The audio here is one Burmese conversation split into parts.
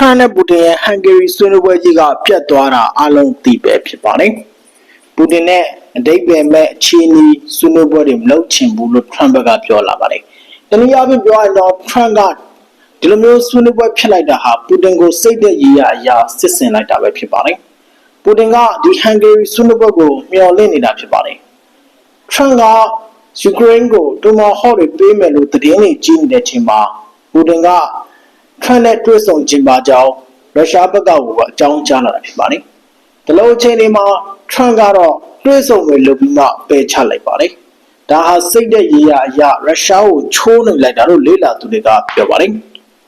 ရန့်နဲ့ပူတင်ရဲ့ဟန်ဂေရီဆွေးနွေးပွဲကြီးကပြတ်သွားတာအလုံးသိပဲဖြစ်ပါတယ်ပူတင်နဲ့အတိတ်ပဲမဲ့အခြေအနေဆွေးနွေးပွဲတွေမလုပ်ချင်ဘူးလို့ထရန့်ဘက်ကပြောလာပါတယ်တနည်းအားဖြင့်ပြောရရင်တော့ထရန့်ကဒီလိုမျိုးဆွေးနွေးပွဲဖြစ်လိုက်တာဟာပူတင်ကိုစိတ်သက်ရည်ရအရာစစ်ဆင်လိုက်တာပဲဖြစ်ပါတယ်ပူတင်ကဒီဟန်ဂေရီဆွေးနွေးပွဲကိုမျှော်လင့်နေတာဖြစ်ပါတယ်ထရန့်ကယူကရိန်းကိုတိုမာဟော့တွေပေးမယ်လို့သတင်းတွေကြီးနေတဲ့အချိန်မှာပူတင်က ထရန့်နဲ့တွေ့ဆုံခြင်းပါကြောင်းရုရှားဘက်ကကအကြောင်းကြားလာတာဖြစ်ပါတယ်။ဒီလိုအချိန်တွေမှာထရန့်ကတော့တွေ့ဆုံမယ်လို့ပြီးမှပယ်ချလိုက်ပါတယ်။ဒါဟာစိတ်တဲ့ရေးရအရာရုရှားကိုချိုးနှိမ်လိုက်တာလို့လေ့လာသူတွေကပြောပါတယ်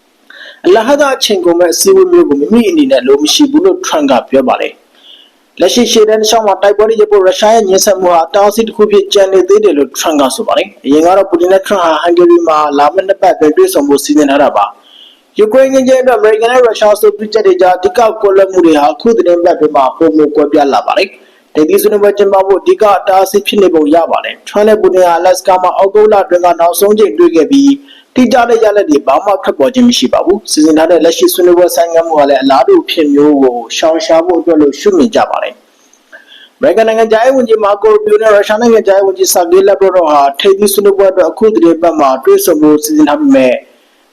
။အလဟဒအချိန်ကုန်မဲ့အစည်းအဝေးမျိုးကိုမိမိအနေနဲ့လိုမရှိဘူးလို့ထရန့်ကပြောပါတယ်။လက်ရှိရှေ့တန်းရှောင်းမှာတိုက်ပွဲတွေရပ်ဖို့ရုရှားရဲ့ညှဉ်းဆဲမှုဟာတားဆီးတစ်ခုဖြစ်ကြံနေသေးတယ်လို့ထရန့်ကဆိုပါတယ်။အရင်ကတော့ပူတင်နဲ့ထရန့်ဟာဟန်ဂေရီမှာလာမယ့်နှစ်ပတ်အတွင်းတွေ့ဆုံဖို့စီစဉ်ထားတာပါ။ ယူကရိန်းငင်းချင်းအတွက်အမေရိကန်နဲ့ရုရှားဆိုပြစ်ချက်တွေကြားအဓိကကွက်လက်မှုတွေဟာအခုသတင်းပတ်တွေမှာပုံမှန်ကွဲပြားလာပါတယ်။ဒေသဆွေးနွေးပွဲကျင်းပဖို့အဓိကအတားအဆီးဖြစ်နေပုံရပါတယ်။ထရန့်နဲ့ပူတင်ဟာလက်စကာမှာအောက်တိုဘာအတွင်းကနောက်ဆုံးချိန်တွေ့ခဲ့ပြီးတိကျတဲ့ရလဒ်တွေဘာမှထွက်ပေါ်ခြင်းမရှိပါဘူး။စီစဉ်ထားတဲ့လက်ရှိဆွေးနွေးပွဲဆိုင်ငံမှုကလည်းအလားတူဖြစ်မျိုးကိုရှောင်ရှားဖို့အတွက်လို့ရှုမြင်ကြပါတယ်။အမေရိကန်နိုင်ငံသားဝန်ကြီးမာကိုဘီယိုနဲ့ရုရှားနိုင်ငံသားဝန်ကြီးဆာဂေးလက်ဘရော့ဟာထိပ်သီးဆွေးနွေးပွဲအတွက်အခုတည်းပတ်မှာတွေ့ဆုံဖို့စီစဉ်ထားပေမဲ့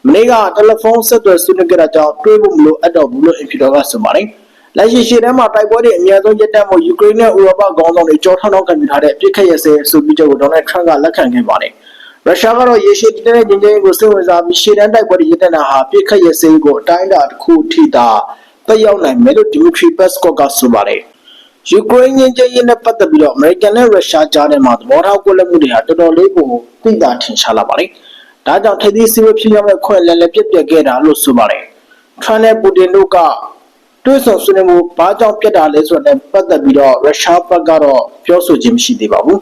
မနေ့ကတယ်လီဖုန်းဆက်သွယ်ဆွေးနွေးကြတာကြောင့်တွေ့ဖို့မလိုအပ်တော့ဘူးလို့အင်ဖီတော်ကဆိုပါတယ်။လက်ရှိရှေ့တန်းမှာတိုက်ပွဲတွေအများဆုံးရပ်တန့်ဖို့ယူကရိန်းနဲ့ဥရောပခေါင်းဆောင်တွေကြောထောင်းထောင်းခံယူထားတဲ့အပြစ်ခတ်ရစဲအဆိုပြုချက်ကိုဒေါ်နယ်ထရန့်ကလက်ခံခဲ့ပါတယ်။ရုရှားကတော့ရေရှည်တည်တဲ့ငြိမ်းချမ်းရေးကိုစိတ်ဝင်စားပြီးရှေ့တန်းတိုက်ပွဲတွေရပ်တန့်တာဟာပြစ်ခတ်ရစဲကိုအတိုင်းအတာတစ်ခုထိသာတက်ရောက်နိုင်မယ်လို့ဒီမီထရီပက်စကော့ကဆိုပါတယ်။ယူကရိန်းငြိမ်းချမ်းရေးနဲ့ပတ်သက်ပြီးတော့အမေရိကန်နဲ့ရုရှားကြားထဲမှာသဘောထားကွက်လက်မှုတွေဟာတော်တော်လေးကိုသိတာထင်ရှားလာပါတယ်။ ဒါကြောင့်ထိပ်သီးစည်းဝေးဖြစ်ရမယ့်ခွင့်လည်းလည်းပြက်ပြက်ခဲ့တာလို့ဆိုပါတယ်။ထရန့်နဲ့ပူတင်တို့ကတွဲဆုံဆွေးနွေးမှုဘာကြောင့်ပြတ်တာလဲဆိုတဲ့ပတ်သက်ပြီးတော့ရုရှားဘက်ကတော့ပြောဆိုခြင်းမရှိသေးပါဘူး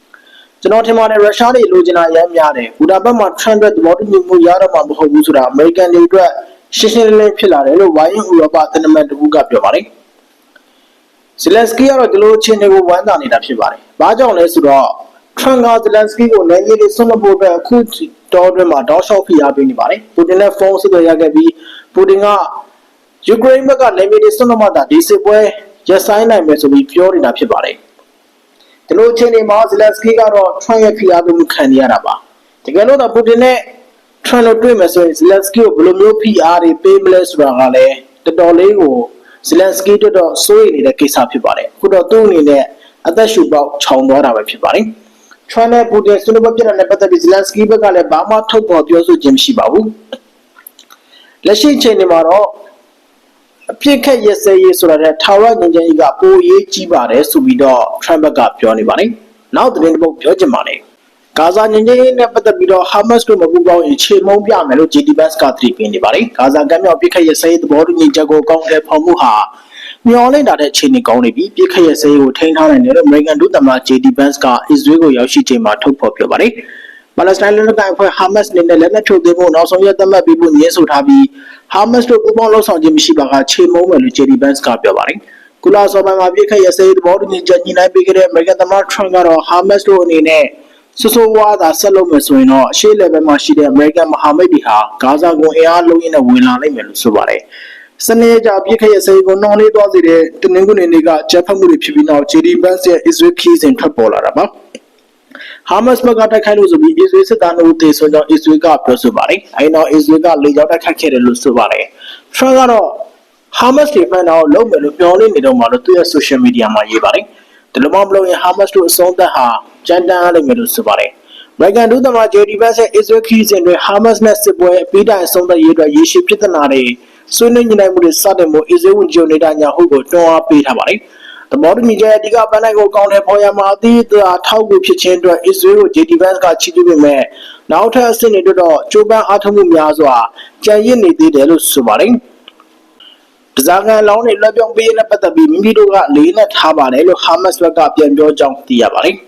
။ကျွန်တော်ထင်ပါတယ်ရုရှားတွေလိုချင်တာအများများတယ်။ဘူဒါဘက်မှာထရန့်တဲ့သဘောတူညီမှုရတော့မှာမဟုတ်ဘူးဆိုတာအမေရိကန်တွေအတွက်ရှင်းရှင်းလင်းလင်းဖြစ်လာတယ်လို့ဝိုင်းဥရောပသံတမန်တကူကပြောပါတယ်။ဇလန်စကီကတော့ဒီလိုအခြေအနေကိုဝမ်းသာနေတာဖြစ်ပါတယ်။ဘာကြောင့်လဲဆိုတော့ထရန်ကဇလန်စကီကိုနိုင်ရည်တွေဆွတ်မဖို့အတွက်အခု တောအတွင်းမှာတောက်လျှောက်ဖိအားပေးနေပါတယ်။ပူတင်နဲ့ဖုန်းဆက်သွယ်ရခဲ့ပြီးပူတင်ကယူကရိန်းဘက်ကနိုင်ရည်တွေဆွတ်မတာဒီစစ်ပွဲရပ်ဆိုင်းနိုင်မယ်ဆိုပြီးပြောနေတာဖြစ်ပါတယ်။ဒီလိုအခြေအနေမှာဇလန်စကီကတော့ထရန်ရဲ့ဖိအားပေးမှုခံနေရတာပါ။တကယ်လို့တော့ပူတင်နဲ့ထရန်တို့တွေ့မယ်ဆိုရင်ဇလန်စကီကိုဘယ်လိုမျိုးဖိအားတွေပေးမလဲဆိုတာကလည်းတော်တော်လေးကိုဇလန်စကီတို့တော့စိုးရိမ်နေတဲ့ကိစ္စဖြစ်ပါတယ်အခုတော့သူ့အနေနဲ့အသက်ရှူပေါက်ခြောင်သွားတာပဲဖြစ်ပါတယ် ထရန့်နဲ့ပူတင်ဆွေးနွေးပွဲပြတဲ့နဲ့ပတ်သက်ပြီးဇလန်စကီဘက်ကလည်းဘာမှထုတ်ဖော်ပြောဆိုခြင်းမရှိပါဘူးလက်ရှိအချိန်မှာတော့အပြစ်ခက်ရစဲရေးဆိုတာတဲ့ထာဝရငြိမ်းချမ်းရေးကပိုရေးကြီးပါတယ်ဆိုပြီးတော့ထရန့်ဘက်ကပြောနေပါတယ်နောက်သတင်းတစ်ပုဒ်ပြောချင်ပါတယ်ဂါဇာငြိမ်းချမ်းရေးနဲ့ပတ်သက်ပြီးတော့ဟာမတ်စ်တို့မပူပေါင်းရင်ခြေမုံပြမယ်လို့ GD Bus ကသတိပေးနေပါတယ်။ဂါဇာကမ်းမြောင်ပြစ်ခတ်ရစဲသဘောတူညီချက်ကိုကောင်းတဲ့ဖော်မှုဟာ မျော်လင့်တာတဲ့အခြေအနေကောင်းနေပြီပြစ်ခတ်ရစဲကိုထိန်းထားနိုင်တယ်လို့ American ဒုသမ္မတ JD Vance ကအစ္စရေးကိုရောက်ရှိချိန်မှာထုတ်ဖော်ပြောပါတယ်။ပါလက်စတိုင်းလူမျိုးအဖွဲ့ဟာမတ်စ်နေနဲ့လက်နက်ထုတ်သေးဖို့နောက်ဆုံးရသတ်မှတ်ပြီးဖို့ညှင်းဆိုထားပြီးဟာမတ်စ်တို့ပူးပေါင်းလှုပ်ဆောင်ခြင်းမရှိပါကခြေမုံမယ်လို့ JD Vance ကပြောပါတယ်။ကုလာဆော်ဘန်မှာပြစ်ခတ်ရစဲသဘောတူညီချက်ညီနိုင်ပေးခဲ့တဲ့ American သမ္မတ Trump ကတော့ဟာမတ်စ်တို့အနေနဲ့ဆိုဆိုဝါးသာဆက်လုပ်မယ်ဆိုရင်တော့အရှေ့ level မှာရှိတဲ့ American မဟာမိတ်တွေဟာဂါဇာကိုအင်အားလုံးရင်းနဲ့ဝင်လာနိုင်မယ်လို့ဆိုပါတယ်။ စနေကြပြည့်ခရဲ့စေကိုနှောင်းလေးသွားစေတဲ့တနင်္ဂနွေနေ့ကဂျပန်မှုတွေဖြစ်ပြီးနောက် JD Vance ရဲ့ Israel Keys ထွက်ပေါ်လာတာပါ။ Hamas ဘက်ကတိုက်ခိုက်လို့ဆိုပြီး Israel စစ်သားတို့တေဆုံးကြောင်း Israel ကပြောဆိုပါတယ်။အဲဒီနောက် Israel ကလေကြောင်းတိုက်ခိုက်ခဲ့တယ်လို့ဆိုပါတယ်။ Trump ကတော့ Hamas တွေဖန်တော့လုပ်မယ်လို့ပြောနေနေတော့မှလို့သူ့ရဲ့ social media မှာရေးပါတယ်။ဒီလိုမှမလုပ်ရင် Hamas တို့အဆုံးသတ်ဟာကြမ်းတမ်းရလိမ့်မယ်လို့ဆိုပါတယ်။ American ဒုသမ္မတ JD Vance ရဲ့ Israel ခရီးစဉ်တွင် Hamas နဲ့စစ်ပွဲအပြီးတိုင်အဆုံးသတ်ရေးအတွက်ရေရှည်ပြဿနာတွေ ဆွေးနွေးညှိနှိုင်းမှုတွေစတင်ဖို့ Israel ဝန်ကြီးချုပ်နေတာညာဟုကိုတွန်းအားပေးထားပါတယ်။သဘောတူညီချက်အဓိကပန်းနိုင်ကိုကောင်းတဲ့ဖော်ရမှာအသီးသာထောက်ကူဖြစ်ခြင်းအတွက် Israel ကို JD Vance ကချီးကျူးပေမဲ့နောက်ထပ်အဆင့်တွေတော့ကြိုးပမ်းအားထုတ်မှုများစွာကြံရစ်နေသေးတယ်လို့ဆိုပါတယ်။ဒဇာကန်လောင်းတွေလွှဲပြောင်းပေးတဲ့ပတ်သက်ပြီးမိမိတို့ကလေးနဲ့ထားပါတယ်လို့ဟာမတ်စ်ဘက်ကပြန်ပြောကြောင်းသိရပါတယ်။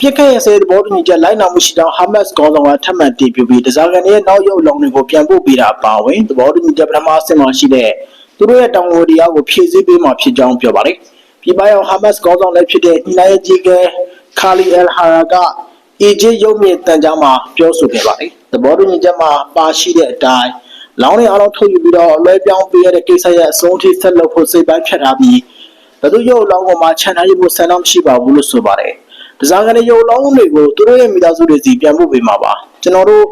ပြစ်ခတ်ရစေသဘောတူညီချက်လိုက်နာမှုရှိကြောင်းဟာမတ်စ်ခေါင်းဆောင်ကထပ်မံတည်ပြုပြီးဒဇာကန်ရဲ့နောက်ရုပ်လောင်တွေကိုပြန်ပို့ပေးတာပါဝင်သဘောတူညီချက်ပထမအဆင့်မှာရှိတဲ့သူတို့ရဲ့တောင်းဝန်တရားကိုဖြည့်ဆည်းပေးမှာဖြစ်ကြောင်းပြောပါတယ်။ပြည်ပရောက်ဟာမတ်စ်ခေါင်းဆောင်လည်းဖြစ်တဲ့ညီလာရဲ့ကြီးကဲခါလီအယ်ဟာရာကအီဂျစ်ရုပ်မြင့်တန်ကြားမှာပြောဆိုခဲ့ပါတယ်။သဘောတူညီချက်မှာပါရှိတဲ့အတိုင်းဟလောင်းတွေအားလုံးထုတ်ယူပြီးတော့လွှဲပြောင်းပေးရတဲ့ကိစ္စရဲ့အဆုံးအထိဆက်လုပ်ဖို့စိတ်ပိုင်းဖြတ်ထားပြီးဘယ်သူရုပ်လောင်းပေါ်မှာခြံထားရဖို့ဆန္ဒမရှိပါဘူးလို့ဆိုပါတယ်။ ဒီဇာကန်ရဲ့ရုပ်လောင်းတွေကိုသူတို့ရဲ့မိသားစုတွေစီပြန်ဖို့ပေးမှာပါ။ကျွန်တော်တို့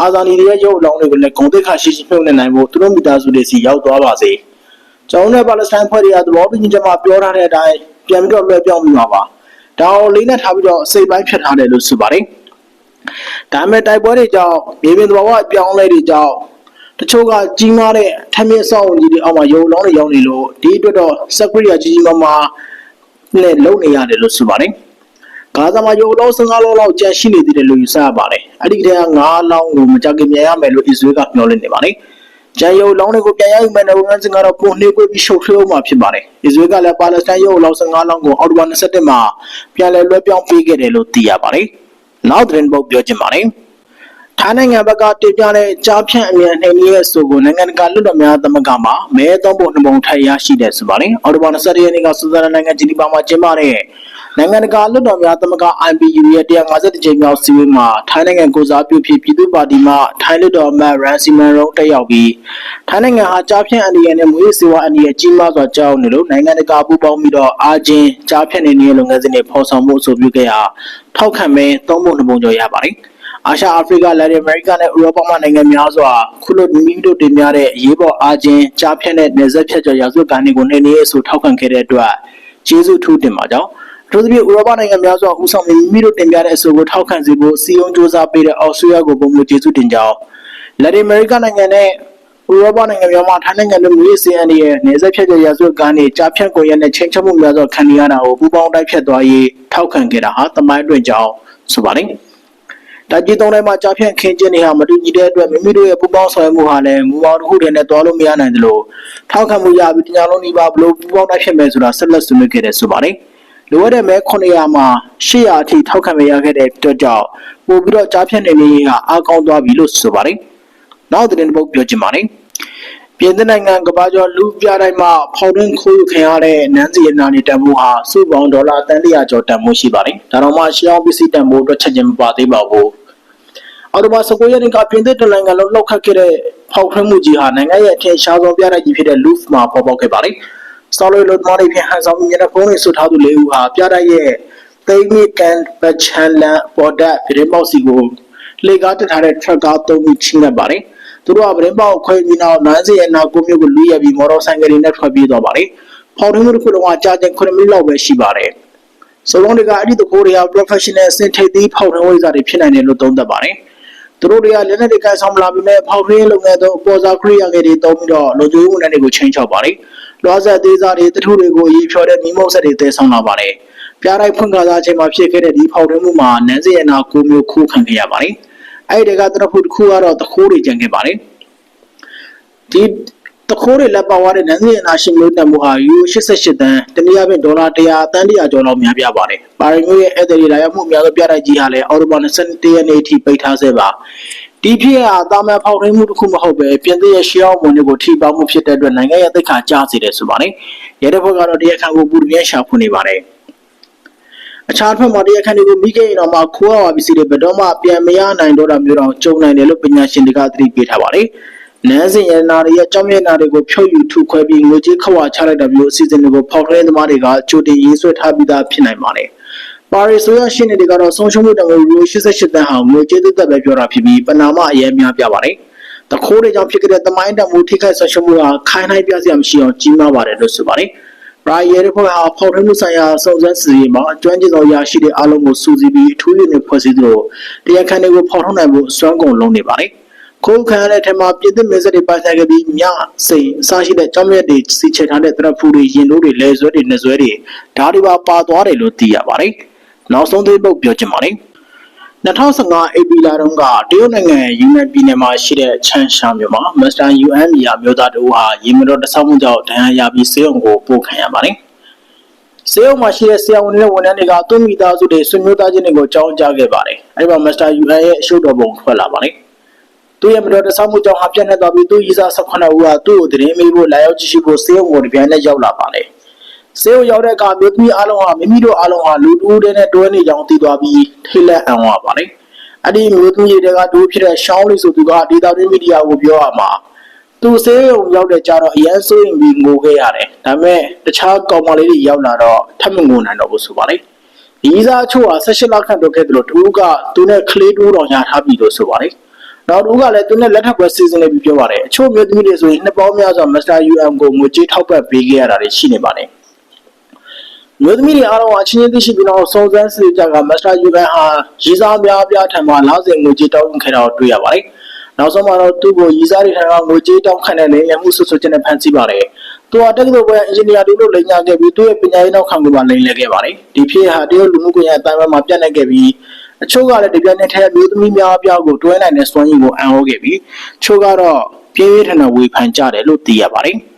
အာဇာနည်တွေရဲ့ရုပ်လောင်းတွေကိုလည်းဂုံတိတ်ခါရှိရှိပြုံးနေနိုင်ဖို့သူတို့မိသားစုတွေစီရောက်သွားပါစေ။ကျွန်တော်တို့ပါလက်စတိုင်းဖွဲ့တွေကသဘောပြင်းချက်မှာပြောထားတဲ့အတိုင်းပြန်ပြီးတော့လွှဲပြောင်းပြီးမှာပါ။ဒါအောင်လေးနဲ့ထားပြီးတော့စိတ်ပိုင်းဖြတ်ထားတယ်လို့ဆိုပါတယ်။ဒါပေမဲ့တိုက်ပွဲတွေကြောင့်မြေပြင်သဘာဝအပြောင်းအလဲတွေကြောင့်တချို့ကကြီးမားတဲ့ထမင်းဆောင်ကြီးတွေအောက်မှာရုံလောင်းတွေရောက်နေလို့ဒီအတွက်တော့စက်ကွရီယာကြီးကြီးမားမားနဲ့လုံနေရတယ်လို့ဆိုပါတယ်။ ဂါဇာမှာရုံလောင်း15လောင်းလောက်ကျန်ရှိနေသေးတယ်လို့ယူဆရပါတယ်။အဲ့ဒီကတည်းက9လောင်းကိုမကြခင်မြန်ရမယ်လို့အစ္စရေးကပြောလနေပါတယ်။ကျန်ရုံလောင်းတွေကိုပြန်ရယူမယ်နဲ့ဝန်စင်ကတော့ပုံနှိပ်ပြီးရှုပ်ထွေးအောင်မှာဖြစ်ပါတယ်။အစ္စရေးကလည်းပါလက်စတိုင်းရုံလောင်း15လောင်းကိုအောက်တိုဘာ27မှာပြန်လည်လွှဲပြောင်းပေးခဲ့တယ်လို့သိရပါတယ်။နောက်သတင်းပုတ်ပြောချင်ပါတယ်။ထိုင်းနိုင်ငံဘက်ကတင်ပြတဲ့ကြားဖြန့်အမြန်နှိမ်နင်းရဲ့အဆိုကိုနိုင်ငံတကာလွှတ်တော်များသမဂ္ဂမှာမဲသုံးပုံနှစ်ပုံထိုက်ရရှိတဲ့ဆိုပါတယ်။အော်တိုဘာ20ရက်နေ့ကဆွစ်ဇာလန်နိုင်ငံဂျီနီဗာမှာကျင်းပတဲ့ နိုင်ငံတကာလွှတ်တော်များသမဂ္ဂ IPU ရဲ့150ကြိမ်မြောက်စီးပွေးမှာထိုင်းနိုင်ငံကိုစားပြုဖြစ်ပြည်သူ့ပါတီမှထိုင်းလွှတ်တော်အမတ်ရန်စီမန်ရုံးတက်ရောက်ပြီးထိုင်းနိုင်ငံဟာကြားဖြန့်အန္တရာယ်နဲ့မွေးစေဝါအန္တရာယ်ကြီးမားစွာကြောက်နေလို့နိုင်ငံတကာပူးပေါင်းပြီးတော့အာချင်းကြားဖြန့်နေနေတဲ့လုပ်ငန်းစဉ်တွေဖော်ဆောင်မှုအဆိုပြုခဲ့ရာထောက်ခံမဲသုံးပုံနှစ်ပုံကျော်ရပါတယ်။အာရှအာဖရိကလယ်တင်အမေရိကနဲ့ဥရောပမှနိုင်ငံများစွာခုလိုမိမိတို့တင်ပြတဲ့အရေးပေါ်အားချင်းကြားဖြတ်တဲ့နေဆက်ဖြတ်ကျော်ရာဇဝတ်ကန်တွေကိုနှိမ်နင်းရေးဆိုထောက်ခံခဲ့တဲ့အတွက်ကျေးဇူးထူးတင်ပါကြောင်း အထူးသဖြင့်ဥရောပနိုင်ငံများစွာဦးဆောင်ပြီးမိမိတို့တင်ပြတဲ့အဆိုကိုထောက်ခံစေဖို့စီယုံစ조사ပေးတဲ့အော်စတြေးလျကိုပုံမှန်ကျေးဇူးတင်ကြောင်းလက်တင်အမေရိကနိုင်ငံနဲ့ဥရောပနိုင်ငံများမှာထိုင်းနိုင်ငံတို့မျိုးစေ့အန်ဒီရဲ့နေဆက်ဖြတ်ကျော်ရာဇဝတ်ကန်တွေကြားဖြတ်ကိုရတဲ့ချင်းချမှုများစွာခံနေရတာကိုပူပေါင်းတိုက်ဖြတ်သွားရေးထောက်ခံခဲ့တာဟာတမိုင်းတွင်ကြောင်းဆိုပါတယ်တာကြီးသုံးတိုင်းမှာကြားဖြန့်ခင်းကျင်းနေဟာမတူညီတဲ့အတွက်မိမိတို့ရဲ့ပူပေါင်းဆောင်ရွက်မှုဟာလည်းမူပေါင်းတစ်ခုတည်းနဲ့တွားလို့မရနိုင်သလိုထောက်ခံမှုရပြီးတညာလုံးဒီပါဘလို့ပူပေါင်းတိုက်ဖြစ်မယ်ဆိုတာဆက်လက်ဆွေးနွေးခဲ့တယ်ဆိုပါတယ်။ လိုအပ်တဲ့မဲ900မှာ800အထိထောက်ခံမဲရခဲ့တဲ့အတွက်ကြောင့်ပို့ပြီးတော့ကြားဖြန့်နေနေဟာအားကောင်းသွားပြီလို့ဆိုပါတယ်။နောက်သတင်းတစ်ပုဒ်ပြောချင်ပါတယ်။ပြင်သစ်နိုင်ငံကမ္ဘာကျော်လူပြတိုင်းမှာဖောက်တွင်းခိုးယူခံရတဲ့နန်းစီအနာနေတန်ဖိုးဟာစုပေါင်းဒေါ်လာတန်100ကျော်တန်ဖိုးရှိပါတယ်။ဒါတော့မှရှေးအောင်ပစ္စည်းတန်ဖိုးအတွက်ချက်ချင်းမပါသေးပါဘူး။အော်တိုဘာ19ရက်နေ့ကပြင်သစ်တနိုင်ငံလုံးလောက်ခတ်ခဲ့တဲ့ဖောက်ထွင်းမှုကြီးဟာနိုင်ငံရဲ့အထင်ရှားဆုံးပြတိုက်ကြီးဖြစ်တဲ့ Louvre မှာပေါ်ပေါက်ခဲ့ပါတယ်။ ဆော်လိုလိုသမားတွေဖြင့်ဟန်ဆောင်မှုညနေဖုံးတွေဆွထားသူလေးဦးဟာပြတိုက်ရဲ့သိမ်းမြစ်ကန်ပချန်လန်ပေါ်ဒတ်ဗရင်ပေါက်စီကိုလေကားတက်ထားတဲ့ truck ကားသုံးပြီးချင်းခဲ့ပါတယ်။သူတို့ကဗရင်ပေါက်ခွဲပြီးနောက်နန်းစီရဲ့နောက်ကိုမျိုးကိုလူရပြီးမော်တော်ဆိုင်ကယ်တွေနဲ့ထွက်ပြေးသွားပါတယ်။ဖောက်ထွင်းမှုတစ်ခုလုံးကကြာချိန်9မိနစ်လောက်ပဲရှိပါတယ်။စလုံးတွေကအဲ့ဒီတကိုးတွေက professional အဆင့်ထိပ်သီးဖောက်ထွင်းဝိဇ္ဇာတွေဖြစ်နိုင်တယ်လို့သုံးသပ်ပါတယ်။သူတို့တွေကလက်နက်တွေကိုင်ဆောင်မလာပေမဲ့ဖောက်ထွင်းရေးလုပ်ငန်းသုံးပေါ်စားခရိယာငယ်တွေသုံးပြီးတော့လုံခြုံရေးဝန်ထမ်းတွေကိုချိန်ချောက်ပါတယ်။ လွှားဆက်သေးစားတွေတထုတွေကိုအရေးဖြော်တဲ့မိမုတ်ဆက်တွေတည်ဆောင်လာပါတယ်။ပြားတိုင်းဖွင့်ကားစားချိန်မှာဖြစ်ခဲ့တဲ့ဒီဖောက်ထွင်းမှုမှာနန်းစီရနာကိုမျိုးခိုးခံခဲ့ရပါတယ်။အဲ့ဒီတကတရဖူတစ်ခုကတော့တခိုးတွေကျန်ခဲ့ပါတယ်။ဒီတခိုးတွေလက်ပါသွားတဲ့နန်းစီရနာရှင်မျိုးတန်မှုဟာယူ88တန်းတနည်းအားဖြင့်ဒေါ်လာ100တန်း100ကျော်လောက်များပြားပါတယ်။ပါရီမျိုးရဲ့အဲ့ဒီလာရောက်မှုအများဆုံးပြတိုက်ကြီးဟာလည်းအော်တိုဘာ21ရက်နေ့အထိပိတ်ထားဆဲပါ။ ဒီဖြစ်ဟာတာမန်ဖောက်ထွင်းမှုတစ်ခုမဟုတ်ပဲပြင်သစ်ရဲ့ရှေးအောင်ဝန်တွေကိုထိပေါက်မှုဖြစ်တဲ့အတွက်နိုင်ငံရဲ့သိက္ခာကျစေတယ်ဆိုပါတယ်။ရဲတပ်ဖွဲ့ကတော့တရားခံကိုပူပြင်းရှာဖွေနေပါတယ်။အခြားတစ်ဖက်မှာတရားခံတွေကိုမိခဲ့ရင်တော့မှခိုးရပါပစ္စည်းတွေဘယ်တော့မှပြန်မရနိုင်တော့တာမျိုးတော့ကြုံနိုင်တယ်လို့ပညာရှင်တွေကသတိပေးထားပါတယ်။နန်းစင်ရတနာတွေရဲ့ကြောင်းမျက်နှာတွေကိုဖြုတ်ယူထုခွဲပြီးငွေကြေးခဝါချလိုက်တဲ့မျိုးအစီအစဉ်တွေကိုဖောက်ထွင်းသမားတွေကကြိုတင်ရေးဆွဲထားပြီးသားဖြစ်နိုင်ပါတယ်။ ပါရီဆိုရရှင်းနေတွေကတော့ဆုံးရှုံးမှုတံငွေယူ88တန်းဟာငွေကြေးသက်သက်ပဲပြောတာဖြစ်ပြီးပနာမအရေးများပြပါတယ်။တခိုးတွေကြောင့်ဖြစ်ခဲ့တဲ့တမိုင်းတံမှုထိခိုက်ဆွရှုံးမှုဟာခိုင်းနိုင်ပြစရာမရှိအောင်ကြီးမားပါတယ်လို့ဆိုပါတယ်။ရာရဲဖွဲ့ဟာဖောက်ထွင်းမှုဆိုင်ရာစုံစမ်းစစ်ဆေးမှာအကျွမ်းကျင်သောအရာရှိတွေအားလုံးကိုစူးစီးပြီးအထူးရည်နဲ့ဖွဲ့စည်းသလိုတရားခံတွေကိုဖောက်ထုတ်နိုင်ဖို့စွမ်းကုန်လုံးနေပါတယ်။ခိုးခံရတဲ့ထက်မှာပြည်သူမင်းဆက်တွေပိုင်ဆိုင်ခဲ့ပြီးမြစိန်အစရှိတဲ့ကြောင်းမြတ်တွေစီချထားတဲ့တရဖူတွေရင်တို့တွေလဲဆွဲတွေနှဆွဲတွေဓာတ်တွေပါပါသွားတယ်လို့သိရပါတယ်။ နောက်ဆုံးသေးပုတ်ပြောချင်ပါတယ်။2015အေပီလာတုန်းကတရုတ်နိုင်ငံယူနန်ပြည်နယ်မှာရှိတဲ့ချန်ရှာမြို့မှာမစ္စတာ UM ရာမျိုးသားတို့ဟာရေမတော်တဆောက်မှုကြောင့်ဒဏ်ရာရပြီးဆေးရုံကိုပို့ခံရပါတယ်။ဆေးရုံမှာရှိတဲ့ဆရာဝန်တွေနဲ့ဝန်ထမ်းတွေကသူ့မိသားစုတွေဆွေမျိုးသားချင်းတွေကိုကြောင်းကြားခဲ့ပါတယ်။အဲဒီမှာမစ္စတာ UM ရဲ့အရှုပ်တော်ပုံထွက်လာပါတယ်။သူ့ရဲ့မတော်တဆမှုကြောင့်ဟာပြတ်နေသွားပြီးသူ့ရီစာ18ဦးဟာသူ့ကိုသတင်းမေးဖို့လာရောက်ကြည့်ရှုဖို့ဆေးရုံကိုတပြိုင်နက်ရောက်လာပါတယ်။ ဆေးရုံရောက်တဲ့အခါမြို့သမီးအားလုံးဟာမိမိတို့အားလုံးဟာလူတူးတဲ့နဲ့တွဲနေကြောင်းသိသွားပြီးထိတ်လန့်အံ့ဩပါတယ်။အဲ့ဒီမျိုးသမီးတွေကဒူဖြစ်တဲ့ရှောင်းလေးဆိုသူကဒေတာတွင်းမီဒီယာကိုပြောရမှာသူဆေးရုံရောက်တဲ့ကြတော့အရန်ဆိုရင်ပြီးငိုခဲ့ရတယ်ဒါပေမဲ့တခြားကောင်မလေးတွေရောက်လာတော့ထပ်မငိုနိုင်တော့ဘူးဆိုပါလေဒီစားအချို့ဟာ16လခန့်တော့ခဲ့တယ်လို့သူကသူနဲ့ကလေးတိုးတော်ညာထားပြီလို့ဆိုပါလေနောက်သူကလည်းသူနဲ့လက်ထပ်ပွဲစီစဉ်နေပြီပြောပါတယ်အချို့မျိုးသမီးတွေဆိုရင်နှစ်ပေါင်းများစွာမစ္စတာ UM ကိုငွေကြေးထောက်ပံ့ပေးခဲ့ရတာတွေရှိနေပါတယ် မျိုးသမီးတွေအားလုံးအချင်းချင်းသိရှိပြီးတော့စုံစမ်းစစ်ကြကမစ္စတာယူကန်ဟာရီစားများပြားထံမှလောက်စင်ငွေကြေးတောင်းခဲ့တာကိုတွေ့ရပါတယ်။နောက်ဆုံးမှာတော့သူ့ကိုရီစားတွေထံကငွေကြေးတောင်းခံတဲ့လိမ်လည်မှုဆွဆွချင်းနဲ့ဖမ်းဆီးပါတယ်။သူဟာတက္ကသိုလ်ဘွဲအင်ဂျင်နီယာတွေလို့လိမ်ညာခဲ့ပြီးသူ့ရဲ့ပညာရေးနောက်ခံကိုပါလိမ်လည်ခဲ့ပါတယ်။ဒီဖြစ်ဟာတရုတ်လူမှုကွန်ရက်အတိုင်းအဝိုင်းမှာပြန့်နှံ့ခဲ့ပြီးအချို့ကလည်းဒီပြတဲ့ထဲမျိုးသမီးများအပြားကိုတွဲနိုင်တဲ့စွမ်းရည်ကိုအံ့ဩခဲ့ပြီးချို့ကတော့ပြင်းပြထန်ထန်ဝေဖန်ကြတယ်လို့သိရပါတယ်။